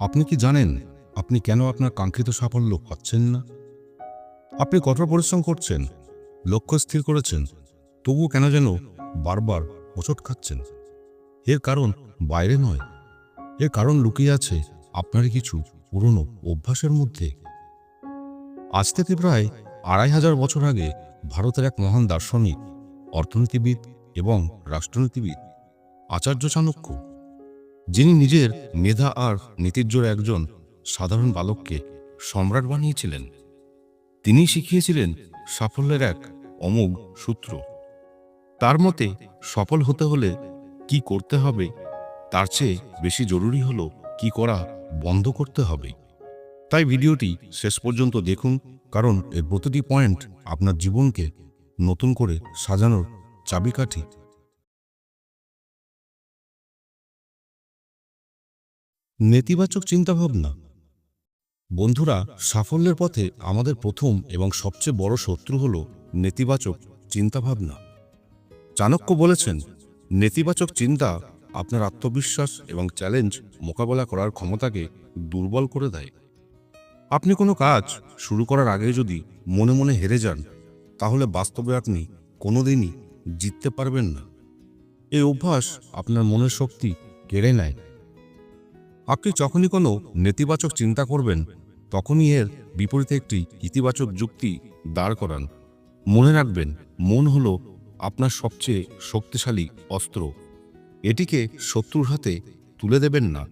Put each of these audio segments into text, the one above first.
আপনি কি জানেন আপনি কেন আপনার কাঙ্ক্ষিত সাফল্য পাচ্ছেন না? আপনি কঠোর পরিশ্রম করছেন, লক্ষ্য স্থির করেছেন, তবুও কেন যেন বারবার হোঁচট খাচ্ছেন? এর কারণ বাইরে নয়, এর কারণ লুকিয়ে আছে আপনার কিছু পুরনো অভ্যাসের মধ্যে। আজ থেকে প্রায় আড়াই হাজার বছর আগে ভারতের এক মহান দার্শনিক, অর্থনীতিবিদ এবং রাষ্ট্রনীতিবিদ, আচার্য চাণক্য যিনি নিজের মেধা আর নীতির জোরে একজন সাধারণ বালককে সম্রাট বানিয়েছিলেন, তিনি শিখিয়েছিলেন সাফল্যের এক অমোঘ সূত্র। তার মতে, সফল হতে হলে কি করতে হবে, তার চেয়ে বেশি জরুরি হলো কি করা বন্ধ করতে হবে। তাই ভিডিওটি শেষ পর্যন্ত দেখুন, কারণ এর প্রতিটি পয়েন্ট আপনার জীবনকে নতুন করে সাজানোর চাবিকাঠি। নেতিবাচক চিন্তাভাবনা। বন্ধুরা, সাফল্যের পথে আমাদের প্রথম এবং সবচেয়ে বড় শত্রু হল নেতিবাচক চিন্তাভাবনা। চাণক্য বলেছেন, নেতিবাচক চিন্তা আপনার আত্মবিশ্বাস এবং চ্যালেঞ্জ মোকাবেলা করার ক্ষমতাকে দুর্বল করে দেয়। আপনি কোনো কাজ শুরু করার আগে যদি মনে মনে হেরে যান, তাহলে বাস্তবে আপনি কোনোদিনই জিততে পারবেন না। এই অভ্যাস আপনার মনের শক্তি কেড়ে নেয়। আপনি যখনই কোনো নেতিবাচক চিন্তা করবেন, তখনই এর বিপরীতে একটি ইতিবাচক যুক্তি দাঁড় করান। মনে রাখবেন, মন হলো আপনার সবচেয়ে শক্তিশালী অস্ত্র। এটিকে শত্রুর হাতে তুলে দেবেন না।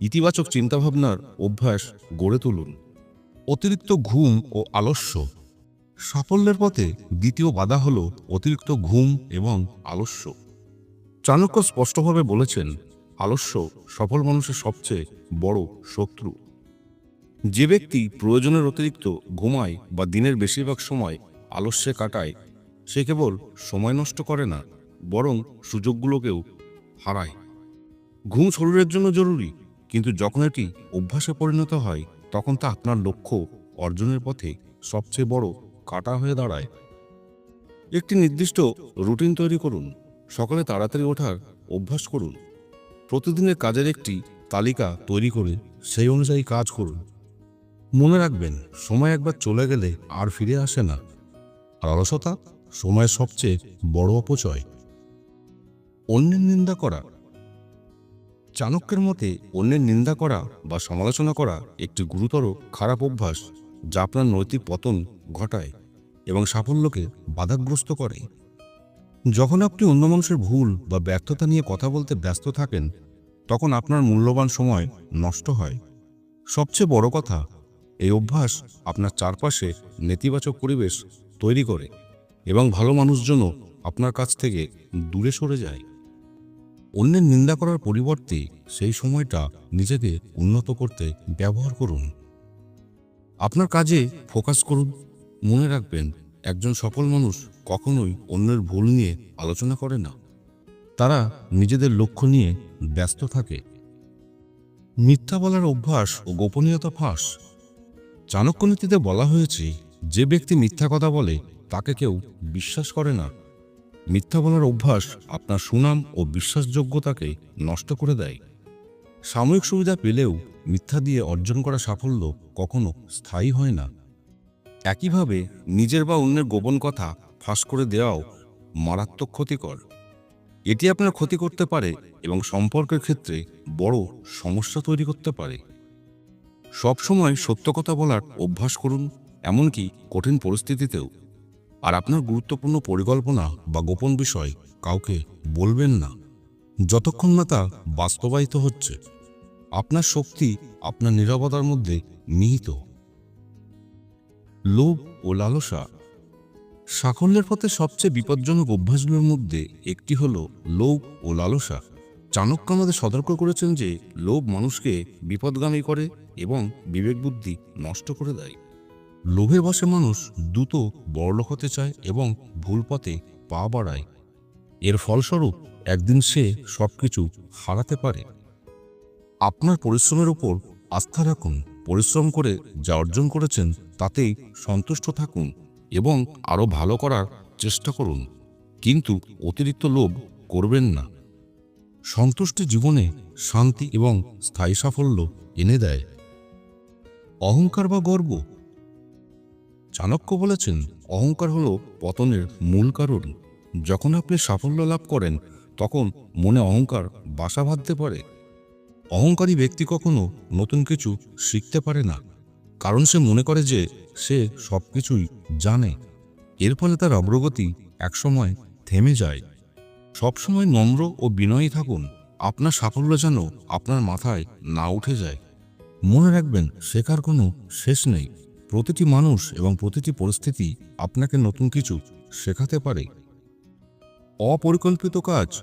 ইতিবাচক চিন্তাভাবনার অভ্যাস গড়ে তুলুন। অতিরিক্ত ঘুম ও আলস্য। সাফল্যের পথে দ্বিতীয় বাধা হল অতিরিক্ত ঘুম এবং আলস্য। চাণক্য স্পষ্টভাবে বলেছেন আলস্য সফল মানুষের সবচেয়ে বড় শত্রু। যে ব্যক্তি প্রয়োজনের অতিরিক্ত ঘুমায় বা দিনের বেশিরভাগ সময় আলস্যে কাটায়, সে কেবল সময় নষ্ট করে না, বরং সুযোগগুলোকেও হারায়। ঘুম শরীরের জন্য জরুরি, কিন্তু যখন এটি অভ্যাসে পরিণত হয়, তখন তা আপনার লক্ষ্য অর্জনের পথে সবচেয়ে বড় কাটা হয়ে দাঁড়ায়। একটি নির্দিষ্ট রুটিন তৈরি করুন, সকালে তাড়াতাড়ি ওঠার অভ্যাস করুন। প্রতিদিনের কাজের একটি তালিকা তৈরি করে সেই অনুযায়ী কাজ করুন। মনে রাখবেন, সময় একবার চলে গেলে আর ফিরে আসে না। আর অলসতা, সময়ের সবচেয়ে বড় অপচয়। অন্যের নিন্দা করা। চাণক্যের মতে, অন্যের নিন্দা করা বা সমালোচনা করা একটি গুরুতর খারাপ অভ্যাস যা আপনার নৈতিক পতন ঘটায় এবং সাফল্যকে বাধাগ্রস্ত করে। যখন আপনি অন্য মানুষের ভুল বা ব্যর্থতা নিয়ে কথা বলতে ব্যস্ত থাকেন, তখন আপনার মূল্যবান সময় নষ্ট হয়। সবচেয়ে বড় কথা, এই অভ্যাস আপনার চারপাশে নেতিবাচক পরিবেশ তৈরি করে এবং ভালো মানুষজনও আপনার কাছ থেকে দূরে সরে যায়। অন্যের নিন্দা করার পরিবর্তে সেই সময়টা নিজেকে উন্নত করতে ব্যবহার করুন। আপনার কাজে ফোকাস করুন, মনে রাখবেন, একজন সফল মানুষ কখনোই অন্যের ভুল নিয়ে আলোচনা করে না। তারা নিজেদের লক্ষ্য নিয়ে ব্যস্ত থাকে। মিথ্যা বলার অভ্যাস ও গোপনীয়তা ফাঁস। চাণক্যনীতিতে বলা হয়েছে, যে ব্যক্তি মিথ্যা কথা বলে, তাকে কেউ বিশ্বাস করে না। মিথ্যা বলার অভ্যাস আপনার সুনাম ও বিশ্বাসযোগ্যতাকে নষ্ট করে দেয়। সাময়িক সুবিধা পেলেও মিথ্যা দিয়ে অর্জন করা সাফল্য কখনো স্থায়ী হয় না। একইভাবে নিজের বা অন্যের গোপন কথা ফাঁস করে দেওয়াও মারাত্মক ক্ষতিকর। এটি আপনার ক্ষতি করতে পারে এবং সম্পর্কের ক্ষেত্রে বড় সমস্যা তৈরি করতে পারে। সবসময় সত্য কথা বলার অভ্যাস করুন, এমনকি কঠিন পরিস্থিতিতেও। আর আপনার গুরুত্বপূর্ণ পরিকল্পনা বা গোপন বিষয় কাউকে বলবেন না। যতক্ষণ না তা বাস্তবায়িত হচ্ছে, আপনার শক্তি আপনার নিরবতার মধ্যে নিহিত। লোভ ও লালসা সাফল্যের পথে সবচেয়ে বিপজ্জনক অভ্যাসগুলোর মধ্যে একটি হল লোভ ও লালসা। চাণক্য আমাদের সতর্ক করেছেন যে লোভ মানুষকে বিপদগামী করে এবং বিবেক বুদ্ধি নষ্ট করে দেয়। লোভে বসে মানুষ দ্রুত বড়লোক হতে চায় এবং ভুল পথে পা বাড়ায়। এর ফলস্বরূপ একদিন সে সবকিছু হারাতে পারে। আপনার পরিশ্রমের উপর আস্থা রাখুন, পরিশ্রম করে যা অর্জন করেছেন তাতেই সন্তুষ্ট থাকুন। এবং আরও ভালো করার চেষ্টা করুন, কিন্তু অতিরিক্ত লোভ করবেন না। সন্তুষ্টি জীবনে শান্তি এবং স্থায়ী সাফল্য এনে দেয়। অহংকার বা গর্ব? চাণক্য বলেছেন, অহংকার হল পতনের মূল কারণ। যখন আপনি সাফল্য লাভ করেন, তখন মনে অহংকার বাসা বাঁধতে পারে। অহংকারী ব্যক্তি কখনো নতুন কিছু শিখতে পারে না। কারণ সে মনে করে যে সে সব কিছুই জানে। এর ফলে তার অগ্রগতি একসময় থেমে যায়। সবসময় নম্র ও বিনয়ী থাকুন। আপনার সাফল্য যেন আপনার মাথায় না উঠে যায়। মনে রাখবেন, শেখার কোনো শেষ নেই। প্রতিটি মানুষ এবং প্রতিটি পরিস্থিতি আপনাকে নতুন কিছু শেখাতে পারে। অপরিকল্পিত কাজ।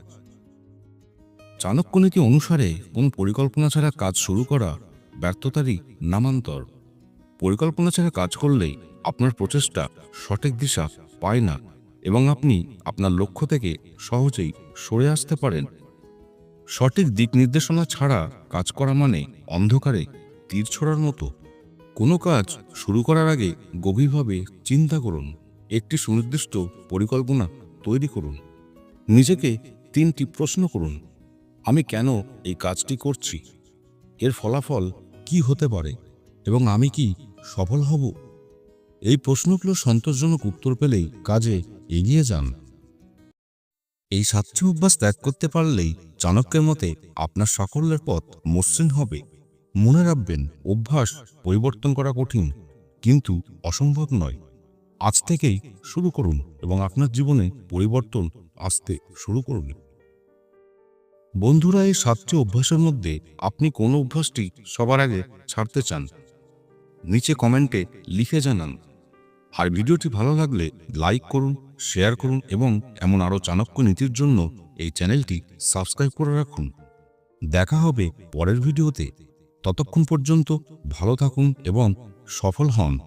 চাণক্য নীতি অনুসারে কোন পরিকল্পনা ছাড়া কাজ শুরু করা ব্যর্থতারই নামান্তর। পরিকল্পনা ছাড়া কাজ করলেই আপনার প্রচেষ্টা সঠিক দিশা পায় না এবং আপনি আপনার লক্ষ্য থেকে সহজেই সরে আসতে পারেন। সঠিক দিক নির্দেশনা ছাড়া কাজ করা মানে অন্ধকারে তীর ছোড়ার মতো। কোনো কাজ শুরু করার আগে গভীরভাবে চিন্তা করুন, একটি সুনির্দিষ্ট পরিকল্পনা তৈরি করুন। নিজেকে তিনটি প্রশ্ন করুন, আমি কেন এই কাজটি করছি? এর ফলাফল কি হতে পারে? এবং আমি কি সফল হব? এই প্রশ্নগুলো সন্তোষজনক উত্তর পেলেই কাজে এগিয়ে যান। এই সাতটি অভ্যাস ত্যাগ করতে পারলেই চাণক্যের মতে আপনার সাফল্যের পথ মসৃণ হবে। মনে রাখবেন, অভ্যাস পরিবর্তন করা কঠিন, কিন্তু অসম্ভব নয়। আজ থেকেই শুরু করুন এবং আপনার জীবনে পরিবর্তন আসতে শুরু করুন। বন্ধুরা, এই সাতটি অভ্যাসের মধ্যে আপনি কোন অভ্যাসটি সবার আগে ছাড়তে চান? নিচে কমেন্টে লিখে জানান। আর ভিডিওটি ভালো লাগলে লাইক করুন, শেয়ার করুন এবং এমন আরও চাণক্য নীতির জন্য এই চ্যানেলটি সাবস্ক্রাইব করে রাখুন। দেখা হবে পরের ভিডিওতে। ততক্ষণ পর্যন্ত ভালো থাকুন এবং সফল হন।